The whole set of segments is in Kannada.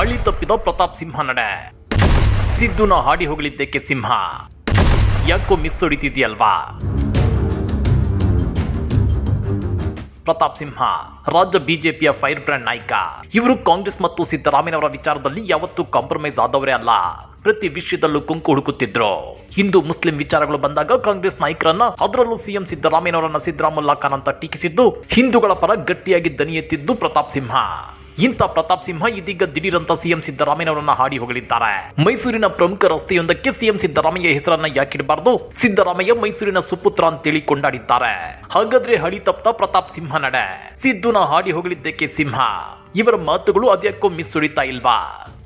ಹಳಿ ತಪ್ಪಿದ ಪ್ರತಾಪ್ ಸಿಂಹ ನಡೆ. ಸಿದ್ದುನ ಹಾಡಿ ಹೋಗಲಿದ್ದಕ್ಕೆ ಸಿಂಹ. ಯಾಕೋ ಮಿಸ್ ಹೊಡಿತಿದ್ಯಲ್ವಾ? ಪ್ರತಾಪ್ ಸಿಂಹ, ರಾಜ್ಯ ಬಿಜೆಪಿಯ ಫೈರ್ ಬ್ರ್ಯಾಂಡ್ ನಾಯಕ. ಇವರು ಕಾಂಗ್ರೆಸ್ ಮತ್ತು ಸಿದ್ದರಾಮಯ್ಯನವರ ವಿಚಾರದಲ್ಲಿ ಯಾವತ್ತೂ ಕಾಂಪ್ರಮೈಸ್ ಆದವರೇ ಅಲ್ಲ. ಪ್ರತಿ ವಿಷಯದಲ್ಲೂ ಕುಂಕು ಹುಡುಕುತ್ತಿದ್ರು. ಹಿಂದೂ, ಮುಸ್ಲಿಂ ವಿಚಾರಗಳು ಬಂದಾಗ ಕಾಂಗ್ರೆಸ್ ನಾಯಕರನ್ನ ಅದರಲ್ಲೂ ಸಿಎಂ ಸಿದ್ದರಾಮಯ್ಯನವರನ್ನ ಸಿದ್ದರಾಮುಲ್ಲಾ ಖಾನ್ ಅಂತ ಟೀಕಿಸಿದ್ದು ಹಿಂದೂಗಳ ಪರ ಗಟ್ಟಿಯಾಗಿ ದನಿ ಎತ್ತಿದ್ದು ಪ್ರತಾಪ್ ಸಿಂಹ. ಇಂಥ ಪ್ರತಾಪ್ ಸಿಂಹ ಇದೀಗ ದಿಢೀರಂತ ಸಿಎಂ ಸಿದ್ದರಾಮಯ್ಯನವರನ್ನ ಹಾಡಿ ಹೋಗಲಿದ್ದಾರೆ ಮೈಸೂರಿನ ಪ್ರಮುಖ ರಸ್ತೆಯೊಂದಕ್ಕೆ ಸಿಎಂ ಸಿದ್ದರಾಮಯ್ಯ ಹೆಸರನ್ನ ಯಾಕಿಡಬಾರದು? ಸಿದ್ದರಾಮಯ್ಯ ಮೈಸೂರಿನ ಸುಪುತ್ರ ಅಂತೇಳಿ ಕೊಂಡಾಡಿದ್ದಾರೆ. ಹಾಗಾದ್ರೆ ಹಳಿ ತಪ್ತ ಪ್ರತಾಪ್ ಸಿಂಹ ನಡೆ. ಸಿದ್ದುನ ಹಾಡಿ ಹೋಗಲಿದ್ದಕ್ಕೆ ಸಿಂಹ. ಇವರ ಮಾತುಗಳು ಅದ್ಯಾಕೋ ಮಿಸ್ ಉಳಿತಾ ಇಲ್ವಾ?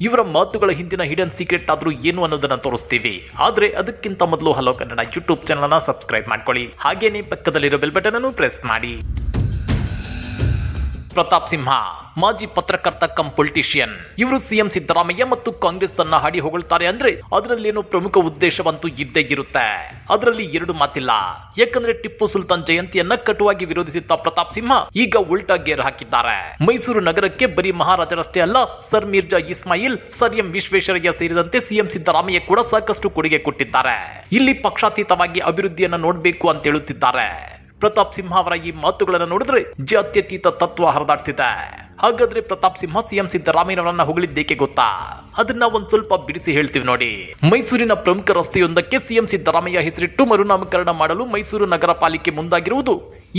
ಇವರ ಮಾತುಗಳ ಹಿಂದಿನ ಹಿಡನ್ ಸೀಕ್ರೆಟ್ ಆದ್ರೂ ಏನು ಅನ್ನೋದನ್ನ ತೋರಿಸ್ತೀವಿ. ಆದ್ರೆ ಅದಕ್ಕಿಂತ ಮೊದಲು hello Kannada YouTube channel subscribe ಮಾಡ್ಕೊಳ್ಳಿ. ಹಾಗೇನೆ ಪಕ್ಕದಲ್ಲಿರೋ ಬೆಲ್ ಬಟನ್ ಅನ್ನು ಪ್ರೆಸ್ ಮಾಡಿ. ಪ್ರತಾಪ್ ಸಿಂಹ, ಮಾಜಿ ಪತ್ರಕರ್ತ ಕಂ ಪೊಲಿಟಿಷಿಯನ್. ಇವರು ಸಿಎಂ ಸಿದ್ದರಾಮಯ್ಯ ಮತ್ತು ಕಾಂಗ್ರೆಸ್ ಅನ್ನ ಹಾಡಿ ಹೊಗಳ್ತಾರೆ ಅಂದ್ರೆ ಅದರಲ್ಲೇನೋ ಪ್ರಮುಖ ಉದ್ದೇಶವಂತೂ ಇದ್ದೇ ಇರುತ್ತೆ. ಅದರಲ್ಲಿ ಎರಡು ಮಾತಿಲ್ಲ. ಯಾಕಂದ್ರೆ ಟಿಪ್ಪು ಸುಲ್ತಾನ್ ಜಯಂತಿಯನ್ನ ಕಟುವಾಗಿ ವಿರೋಧಿಸಿದ್ದ ಪ್ರತಾಪ್ ಸಿಂಹ ಈಗ ಉಲ್ಟಾ ಗೇರ್ ಹಾಕಿದ್ದಾರೆ. ಮೈಸೂರು ನಗರಕ್ಕೆ ಬರೀ ಮಹಾರಾಜರಷ್ಟೇ ಅಲ್ಲ, sir Mirza Ismail, sir M Visvesvaraya ಸೇರಿದಂತೆ ಸಿಎಂ ಸಿದ್ದರಾಮಯ್ಯ ಕೂಡ ಸಾಕಷ್ಟು ಕೊಡುಗೆ ಕೊಟ್ಟಿದ್ದಾರೆ. ಇಲ್ಲಿ ಪಕ್ಷಾತೀತವಾಗಿ ಅಭಿವೃದ್ಧಿಯನ್ನ ನೋಡಬೇಕು ಅಂತ ಹೇಳುತ್ತಿದ್ದಾರೆ. ಪ್ರತಾಪ್ ಸಿಂಹ ಅವರ ಈ ಮಾತುಗಳನ್ನು ನೋಡಿದ್ರೆ ಜಾತ್ಯತೀತ ತತ್ವ ಹರಿದಾಡ್ತಿದೆ. ಹಾಗಾದ್ರೆ ಪ್ರತಾಪ್ ಸಿಂಹ ಸಿಎಂ ಸಿದ್ದರಾಮಯ್ಯನವರನ್ನ ಹೊಗಳಿದ್ದೇಕೆ ಗೊತ್ತಾ? ಅದನ್ನ ಒಂದ್ ಸ್ವಲ್ಪ ಬಿಡಿಸಿ ಹೇಳ್ತೀವಿ ನೋಡಿ. ಮೈಸೂರಿನ ಪ್ರಮುಖ ರಸ್ತೆಯೊಂದಕ್ಕೆ ಸಿಎಂ ಸಿದ್ದರಾಮಯ್ಯ ಹೆಸರಿಟ್ಟು ಮರುನಾಮಕರಣ ಮಾಡಲು ಮೈಸೂರು ನಗರ ಪಾಲಿಕೆ ಮುಂದಾಗಿರುವುದು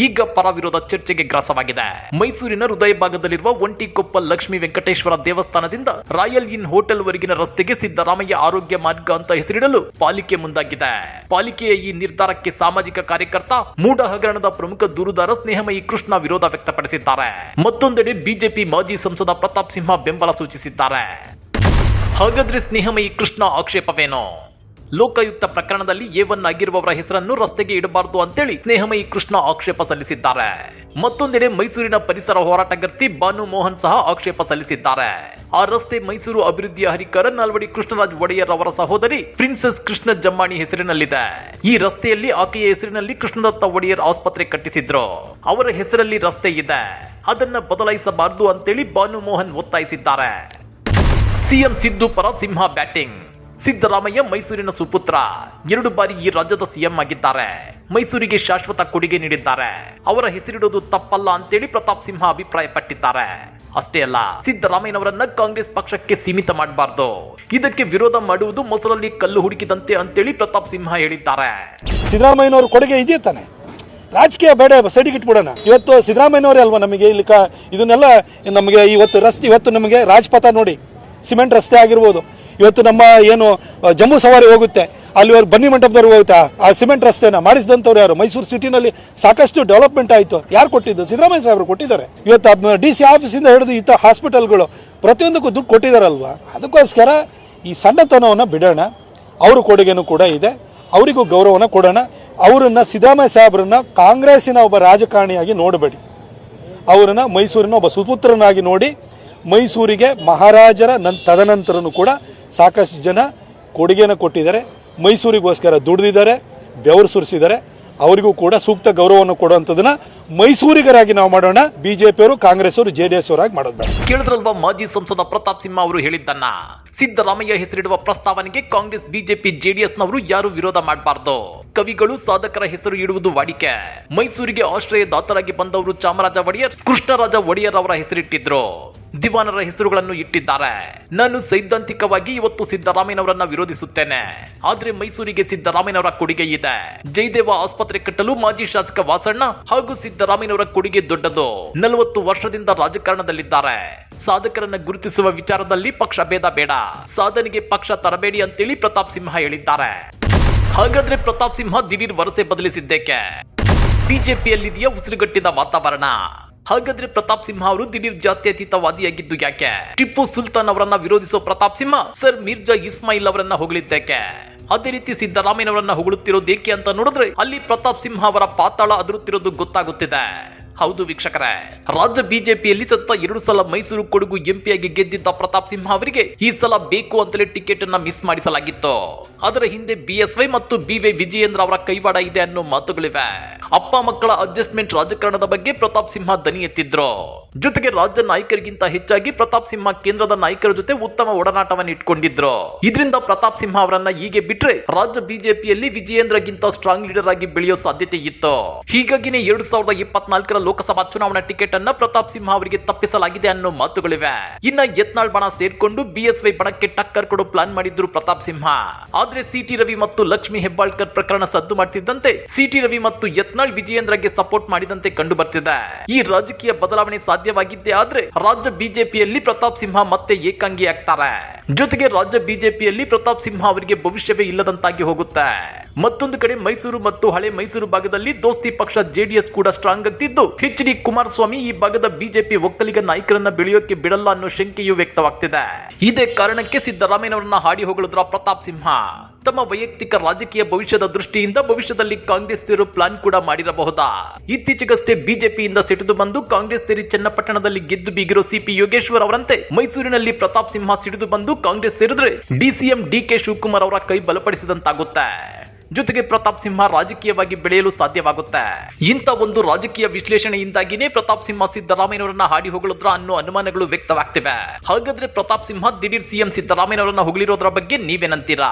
ಈಗ ಪರ ವಿರೋಧ ಚರ್ಚೆಗೆ ಗ್ರಾಸವಾಗಿದೆ. ಮೈಸೂರಿನ ಹೃದಯ ಭಾಗದಲ್ಲಿರುವ ಒಂಟಿಕೊಪ್ಪ ಲಕ್ಷ್ಮೀ ವೆಂಕಟೇಶ್ವರ ದೇವಸ್ಥಾನದಿಂದ ರಾಯಲ್ ಇನ್ ಹೋಟೆಲ್ ವರೆಗಿನ ರಸ್ತೆಗೆ ಸಿದ್ದರಾಮಯ್ಯ ಆರೋಗ್ಯ ಮಾರ್ಗ ಅಂತ ಹೆಸರಿಡಲು ಪಾಲಿಕೆ ಮುಂದಾಗಿದೆ. ಪಾಲಿಕೆಯ ಈ ನಿರ್ಧಾರಕ್ಕೆ ಸಾಮಾಜಿಕ ಕಾರ್ಯಕರ್ತ ಮೂಡ ಹಗರಣದ ಪ್ರಮುಖ ದೂರುದಾರ ಸ್ನೇಹಮಯಿ ಕೃಷ್ಣ ವಿರೋಧ ವ್ಯಕ್ತಪಡಿಸಿದ್ದಾರೆ. ಮತ್ತೊಂದೆಡೆ ಬಿಜೆಪಿ ಮಾಜಿ ಸಂಸದ ಪ್ರತಾಪ್ ಸಿಂಹ ಬೆಂಬಲ ಸೂಚಿಸಿದ್ದಾರೆ. ಹಾಗಾದ್ರೆ ಸ್ನೇಹಮಯಿ ಕೃಷ್ಣ ಆಕ್ಷೇಪವೇನು? ಲೋಕಾಯುಕ್ತ ಪ್ರಕರಣದಲ್ಲಿ ಎ ಆಗಿರುವವರ ಹೆಸರನ್ನು ರಸ್ತೆಗೆ ಇಡಬಾರದು ಅಂತೇಳಿ ಸ್ನೇಹಮಯಿ ಕೃಷ್ಣ ಆಕ್ಷೇಪ ಸಲ್ಲಿಸಿದ್ದಾರೆ. ಮತ್ತೊಂದೆಡೆ ಮೈಸೂರಿನ ಪರಿಸರ ಹೋರಾಟಗಾರ್ತಿ ಬಾನು ಮೋಹನ್ ಸಹ ಆಕ್ಷೇಪ ಸಲ್ಲಿಸಿದ್ದಾರೆ. ಆ ರಸ್ತೆ ಮೈಸೂರು ಅಭಿವೃದ್ಧಿಯ ಹರಿಕಾರ ನಾಲ್ವಡಿ ಕೃಷ್ಣರಾಜ್ ಒಡೆಯರ್ ಅವರ ಸಹೋದರಿ ಪ್ರಿನ್ಸೆಸ್ ಕೃಷ್ಣ ಜಮ್ಮಾಣಿ ಹೆಸರಿನಲ್ಲಿದೆ. ಈ ರಸ್ತೆಯಲ್ಲಿ ಆಕೆಯ ಹೆಸರಿನಲ್ಲಿ ಕೃಷ್ಣದತ್ತ ಒಡೆಯರ್ ಆಸ್ಪತ್ರೆ ಕಟ್ಟಿಸಿದ್ರು. ಅವರ ಹೆಸರಲ್ಲಿ ರಸ್ತೆ ಇದೆ. ಅದನ್ನ ಬದಲಾಯಿಸಬಾರದು ಅಂತೇಳಿ ಬಾನು ಮೋಹನ್ ಒತ್ತಾಯಿಸಿದ್ದಾರೆ. ಸಿಎಂ ಸಿದ್ದು ಪರ ಸಿಂಹ ಬ್ಯಾಟಿಂಗ್. ಸಿದ್ದರಾಮಯ್ಯ ಮೈಸೂರಿನ ಸುಪುತ್ರ. ಎರಡು ಬಾರಿ ಈ ರಾಜ್ಯದ ಸಿಎಂ ಆಗಿದ್ದಾರೆ. ಮೈಸೂರಿಗೆ ಶಾಶ್ವತ ಕೊಡುಗೆ ನೀಡಿದ್ದಾರೆ. ಅವರ ಹೆಸರಿಡೋದು ತಪ್ಪಲ್ಲ ಅಂತೇಳಿ ಪ್ರತಾಪ್ ಸಿಂಹ ಅಭಿಪ್ರಾಯಪಟ್ಟಿದ್ದಾರೆ. ಅಷ್ಟೇ ಅಲ್ಲ, ಸಿದ್ದರಾಮಯ್ಯನವರನ್ನ ಕಾಂಗ್ರೆಸ್ ಪಕ್ಷಕ್ಕೆ ಸೀಮಿತ ಮಾಡಬಾರ್ದು. ಇದಕ್ಕೆ ವಿರೋಧ ಮಾಡುವುದು ಮೊಸರಲ್ಲಿ ಕಲ್ಲು ಹುಡುಕಿದಂತೆ ಅಂತೇಳಿ ಪ್ರತಾಪ್ ಸಿಂಹ ಹೇಳಿದ್ದಾರೆ. ಸಿದ್ದರಾಮಯ್ಯನವರು ಕೊಡುಗೆ ಇದೆಯೇ ತಾನೆ. ರಾಜಕೀಯ ಬೇಡ ಸೈಡಿಗೆ ಇಟ್ಬಿಡೋಣ ಇವತ್ತು ಸಿದ್ದರಾಮಯ್ಯನವರೇ ಅಲ್ವಾ ನಮಗೆ ಇಲ್ಲಿ ಇದನ್ನೆಲ್ಲ ನಮಗೆ ಇವತ್ತು ರಸ್ತೆ ಇವತ್ತು ನಮಗೆ ರಾಜ್ಪಥ ನೋಡಿ, ಸಿಮೆಂಟ್ ರಸ್ತೆ ಆಗಿರ್ಬೋದು. ಇವತ್ತು ನಮ್ಮ ಏನು ಜಂಬೂ ಸವಾರಿ ಹೋಗುತ್ತೆ. ಅಲ್ಲಿವರೆಗೆ ಬನ್ನಿ ಮಂಟಪದವ್ರಿಗೆ ಹೋಗುತ್ತೆ ಆ- ಆ ಸಿಮೆಂಟ್ ರಸ್ತೆನ ಮಾಡಿಸಿದಂಥವ್ರು ಯಾರು? ಮೈಸೂರು ಸಿಟಿನಲ್ಲಿ ಸಾಕಷ್ಟು ಡೆವಲಪ್ಮೆಂಟ್ ಆಯಿತು. ಯಾರು ಕೊಟ್ಟಿದ್ದು? ಸಿದ್ದರಾಮಯ್ಯ ಸಾಹೇಬರು ಕೊಟ್ಟಿದ್ದಾರೆ. ಇವತ್ತು ಅದನ್ನ ಡಿ ಸಿ ಆಫೀಸಿಂದ ಹಿಡಿದು ಇಂಥ ಹಾಸ್ಪಿಟಲ್ಗಳು ಪ್ರತಿಯೊಂದಕ್ಕೂ ದುಡ್ಡು ಕೊಟ್ಟಿದ್ದಾರಲ್ವಾ ಅದಕ್ಕೋಸ್ಕರ ಈ ಸಣ್ಣತನವನ್ನು ಬಿಡೋಣ. ಅವ್ರ ಕೊಡುಗೆನೂ ಕೂಡ ಇದೆ. ಅವರಿಗೂ ಗೌರವನ ಕೊಡೋಣ. ಅವರನ್ನು ಸಿದ್ದರಾಮಯ್ಯ ಸಾಹೇಬ್ರನ್ನ ಕಾಂಗ್ರೆಸ್ಸಿನ ಒಬ್ಬ ರಾಜಕಾರಣಿಯಾಗಿ ನೋಡಬೇಡಿ. ಅವರನ್ನು ಮೈಸೂರಿನ ಒಬ್ಬ ಸುಪುತ್ರನಾಗಿ ನೋಡಿ ಮೈಸೂರಿಗೆ ಮಹಾರಾಜರ ನನ್, ತದನಂತರನೂ ಕೂಡ ಸಾಕಷ್ಟು ಜನ ಕೊಡುಗೆನ ಕೊಟ್ಟಿದ್ದಾರೆ. ಮೈಸೂರಿಗೋಸ್ಕರ ದುಡಿದಿದ್ದಾರೆ, ಬೆವರು ಸುರಿಸಿದ್ದಾರೆ. ಅವರಿಗೂ ಕೂಡ ಸೂಕ್ತ ಗೌರವವನ್ನು ಕೊಡುವಂಥದ್ದನ್ನ ಮೈಸೂರಿಗರಾಗಿ ನಾವು ಮಾಡೋಣ. ಕಾಂಗ್ರೆಸ್ ಅವರು ಜೆ ಡಿ ಎಸ್ ಅವರಾಗಿ ಮಾಡೋದು ಕೇಳಿದ್ರಲ್ವಾ ಮಾಜಿ ಸಂಸದ ಪ್ರತಾಪ್ ಸಿಂಹ ಅವರು ಹೇಳಿದ್ದನ್ನ? ಸಿದ್ದರಾಮಯ್ಯ ಹೆಸರಿಡುವ ಪ್ರಸ್ತಾವನೆಗೆ ಕಾಂಗ್ರೆಸ್, ಬಿಜೆಪಿ, ಜೆಡಿಎಸ್ನವರು ಯಾರು ವಿರೋಧ ಮಾಡಬಾರ್ದು. ಕವಿಗಳು ಸಾಧಕರ ಹೆಸರು ಇಡುವುದು ವಾಡಿಕೆ. ಮೈಸೂರಿಗೆ ಆಶ್ರಯದಾತರಾಗಿ ಬಂದವರು ಚಾಮರಾಜ ಒಡೆಯರ್, ಕೃಷ್ಣರಾಜ ಒಡೆಯರ್ ಅವರ ಹೆಸರಿಟ್ಟಿದ್ರು. ದಿವಾನರ ಹೆಸರುಗಳನ್ನು ಇಟ್ಟಿದ್ದಾರೆ. ನಾನು ಸೈದ್ಧಾಂತಿಕವಾಗಿ ಇವತ್ತು ಸಿದ್ದರಾಮಯ್ಯನವರನ್ನ ವಿರೋಧಿಸುತ್ತೇನೆ. ಆದ್ರೆ ಮೈಸೂರಿಗೆ ಸಿದ್ದರಾಮಯ್ಯನವರ ಕೊಡುಗೆ ಇದೆ. ಜಯದೇವ ಆಸ್ಪತ್ರೆ ಕಟ್ಟಲು ಮಾಜಿ ಶಾಸಕ ವಾಸಣ್ಣ ಹಾಗೂ ಸಿದ್ದರಾಮಯ್ಯನವರ ಕೊಡುಗೆ ದೊಡ್ಡದು. ನಲವತ್ತು ವರ್ಷದಿಂದ ರಾಜಕಾರಣದಲ್ಲಿದ್ದಾರೆ. ಸಾಧಕರನ್ನ ಗುರುತಿಸುವ ವಿಚಾರದಲ್ಲಿ ಪಕ್ಷ ಭೇದ ಬೇಡ. ಸಾಧನೆಗೆ ಪಕ್ಷ ತರಬೇಡಿ ಅಂತೇಳಿ ಪ್ರತಾಪ್ ಸಿಂಹ ಹೇಳಿದ್ದಾರೆ. ಹಾಗಾದ್ರೆ ಪ್ರತಾಪ್ ಸಿಂಹ ದಿಢೀರ್ ವರಸೆ ಬದಲಿಸಿದ್ದೇಕೆ? ಬಿಜೆಪಿಯಲ್ಲಿದೆಯಾ ಉಸಿರುಗಟ್ಟಿದ ವಾತಾವರಣ? ಹಾಗಾದ್ರೆ ಪ್ರತಾಪ್ ಸಿಂಹ ಅವರು ದಿಢೀರ್ ಜಾತ್ಯತೀತವಾದಿಯಾಗಿದ್ದು ಯಾಕೆ? ಟಿಪ್ಪು ಸುಲ್ತಾನ್ ಅವರನ್ನ ವಿರೋಧಿಸೋ ಪ್ರತಾಪ್ ಸಿಂಹ, ಸರ್ ಮಿರ್ಜಾ ಇಸ್ಮಾಯಿಲ್ ಅವರನ್ನ ಹೊಗಳಿದ್ದೇಕೆ? ಅದೇ ರೀತಿ ಸಿದ್ದರಾಮಯ್ಯನವರನ್ನ ಹೊಗಳುತ್ತಿರೋದು ಏಕೆ ಅಂತ ನೋಡಿದ್ರೆ ಅಲ್ಲಿ ಪ್ರತಾಪ್ ಸಿಂಹ ಅವರ ಪಾತಾಳ ಅದರುತ್ತಿರೋದು ಗೊತ್ತಾಗುತ್ತಿದೆ. ಹೌದು ವೀಕ್ಷಕರೇ, ರಾಜ್ಯ ಬಿಜೆಪಿಯಲ್ಲಿ ಸತ್ತ ಎರಡು ಸಲ ಮೈಸೂರು ಕೊಡಗು ಎಂಪಿಯಾಗಿ ಗೆದ್ದಿದ್ದ ಪ್ರತಾಪ್ ಸಿಂಹ ಅವರಿಗೆ ಈ ಸಲ ಬೇಕು ಅಂತಲೇ ಟಿಕೆಟ್ ಅನ್ನ ಮಿಸ್ ಮಾಡಿಸಲಾಗಿತ್ತು. ಅದರ ಹಿಂದೆ ಬಿಎಸ್ವೈ ಮತ್ತು ಬಿ ವೈ ವಿಜಯೇಂದ್ರ ಅವರ ಕೈವಾಡ ಇದೆ ಅನ್ನೋ ಮಾತುಗಳಿವೆ. ಅಪ್ಪ ಮಕ್ಕಳ ಅಡ್ಜಸ್ಟ್ಮೆಂಟ್ ರಾಜಕಾರಣದ ಬಗ್ಗೆ ಪ್ರತಾಪ್ ಸಿಂಹ ದನಿ ಎತ್ತಿದ್ರು. ಜೊತೆಗೆ ರಾಜ್ಯ ನಾಯಕರಿಗಿಂತ ಹೆಚ್ಚಾಗಿ ಪ್ರತಾಪ್ ಸಿಂಹ ಕೇಂದ್ರದ ನಾಯಕರ ಜೊತೆ ಉತ್ತಮ ಒಡನಾಟವನ್ನು ಇಟ್ಕೊಂಡಿದ್ರು ಇದರಿಂದ ಪ್ರತಾಪ್ ಸಿಂಹ ಅವರನ್ನ ಹೀಗೆ ಬಿಟ್ರೆ ರಾಜ್ಯ ಬಿಜೆಪಿಯಲ್ಲಿ ವಿಜಯೇಂದ್ರಗಿಂತ ಸ್ಟ್ರಾಂಗ್ ಲೀಡರ್ ಆಗಿ ಬೆಳೆಯೋ ಸಾಧ್ಯತೆ ಇತ್ತು. ಹೀಗಾಗಿನೇ ಎರಡ್ ಸಾವಿರದ ಇಪ್ಪತ್ನಾಲ್ಕರ ಲೋಕಸಭಾ ಚುನಾವಣಾ ಟಿಕೆಟ್ ಅನ್ನ ಪ್ರತಾಪ್ ಸಿಂಹ ಅವರಿಗೆ ತಪ್ಪಿಸಲಾಗಿದೆ ಅನ್ನೋ ಮಾತುಗಳಿವೆ. ಇನ್ನ ಯತ್ನಾಳ್ ಬಣ ಸೇರ್ಕೊಂಡು ಬಿಎಸ್ವೈ ಬಣಕ್ಕೆ ಟಕ್ಕರ್ ಕೊಡೋ ಪ್ಲಾನ್ ಮಾಡಿದ್ರು ಪ್ರತಾಪ್ ಸಿಂಹ. ಆದ್ರೆ ಸಿಟಿ ರವಿ ಮತ್ತು ಲಕ್ಷ್ಮಿ ಹೆಬ್ಬಾಳ್ಕರ್ ಪ್ರಕರಣ ಸದ್ದು ಮಾಡ್ತಿದ್ದಂತೆ ಸಿಟಿ ರವಿ ಮತ್ತು ಯತ್ನಾಳ್ ವಿಜಯೇಂದ್ರಗೆ ಸಪೋರ್ಟ್ ಮಾಡಿದಂತೆ ಕಂಡು ಬರ್ತಿದೆ ಈ ರಾಜಕೀಯ ಬದಲಾವಣೆ ಸಾಧ್ಯವಾಗಿದ್ದೆ ಆದ್ರೆ ರಾಜ್ಯ ಬಿಜೆಪಿಯಲ್ಲಿ ಪ್ರತಾಪ್ ಸಿಂಹ ಮತ್ತೆ ಏಕಾಂಗಿ ಆಗ್ತಾರೆ ಜೊತೆಗೆ ರಾಜ್ಯ ಬಿಜೆಪಿಯಲ್ಲಿ ಪ್ರತಾಪ್ ಸಿಂಹ ಅವರಿಗೆ ಭವಿಷ್ಯವೇ ಇಲ್ಲದಂತಾಗಿ ಹೋಗುತ್ತೆ. ಮತ್ತೊಂದು ಕಡೆ ಮೈಸೂರು ಮತ್ತು ಹಳೆ ಮೈಸೂರು ಭಾಗದಲ್ಲಿ ದೋಸ್ತಿ ಪಕ್ಷ ಜೆಡಿಎಸ್ ಕೂಡ ಸ್ಟ್ರಾಂಗ್ ಆಗ್ತಿದ್ದು. ಎಚ್ ಡಿ ಕುಮಾರಸ್ವಾಮಿ ಈ ಭಾಗದ ಬಿಜೆಪಿ ಒಕ್ಕಲಿಗ ನಾಯಕರನ್ನ ಬೆಳೆಯೋಕೆ ಬಿಡಲ್ಲ ಅನ್ನೋ ಶಂಕೆಯೂ ವ್ಯಕ್ತವಾಗ್ತಿದೆ. ಇದೇ ಕಾರಣಕ್ಕೆ ಸಿದ್ದರಾಮಯ್ಯನವರನ್ನ ಹಾಡಿ ಹೊಗಳಿದ್ರ ಪ್ರತಾಪ್ ಸಿಂಹ. ತಮ್ಮ ವೈಯಕ್ತಿಕ ರಾಜಕೀಯ ಭವಿಷ್ಯದ ದೃಷ್ಟಿಯಿಂದ ಭವಿಷ್ಯದಲ್ಲಿ ಕಾಂಗ್ರೆಸ್ ಸೇರೋ ಪ್ಲಾನ್ ಕೂಡ ಮಾಡಿರಬಹುದಾ? ಇತ್ತೀಚೆಗಷ್ಟೇ ಬಿಜೆಪಿಯಿಂದ ಸಿಡಿದು ಬಂದು ಕಾಂಗ್ರೆಸ್ ಸೇರಿ ಚನ್ನಪಟ್ಟಣದಲ್ಲಿ ಗೆದ್ದು ಬೀಗಿರೋ ಸಿಪಿ ಯೋಗೇಶ್ವರ್ ಅವರಂತೆ ಮೈಸೂರಿನಲ್ಲಿ ಪ್ರತಾಪ್ ಸಿಂಹ ಸಿಡಿದು ಬಂದು ಕಾಂಗ್ರೆಸ್ ಸೇರಿದ್ರೆ ಡಿಸಿಎಂ ಡಿಕೆ ಶಿವಕುಮಾರ್ ಅವರ ಕೈ ಬಲಪಡಿಸಿದಂತಾಗುತ್ತೆ. ಜೊತೆಗೆ ಪ್ರತಾಪ್ ಸಿಂಹ ರಾಜಕೀಯವಾಗಿ ಬೆಳೆಯಲು ಸಾಧ್ಯವಾಗುತ್ತೆ. ಇಂಥ ಒಂದು ರಾಜಕೀಯ ವಿಶ್ಲೇಷಣೆಯಿಂದಾಗಿನೇ ಪ್ರತಾಪ್ ಸಿಂಹ ಸಿದ್ದರಾಮಯ್ಯನವರನ್ನ ಹಾಡಿ ಹೊಗಳಿದ್ರ ಅನ್ನೋ ಅನುಮಾನಗಳು ವ್ಯಕ್ತವಾಗ್ತಿವೆ. ಹಾಗಾದ್ರೆ ಪ್ರತಾಪ್ ಸಿಂಹ ದಿಢೀರ್ ಸಿಎಂ ಸಿದ್ದರಾಮಯ್ಯನವರನ್ನ ಹೊಗಳಿರೋದ್ರ ಬಗ್ಗೆ ನೀವೇನಂತೀರಾ?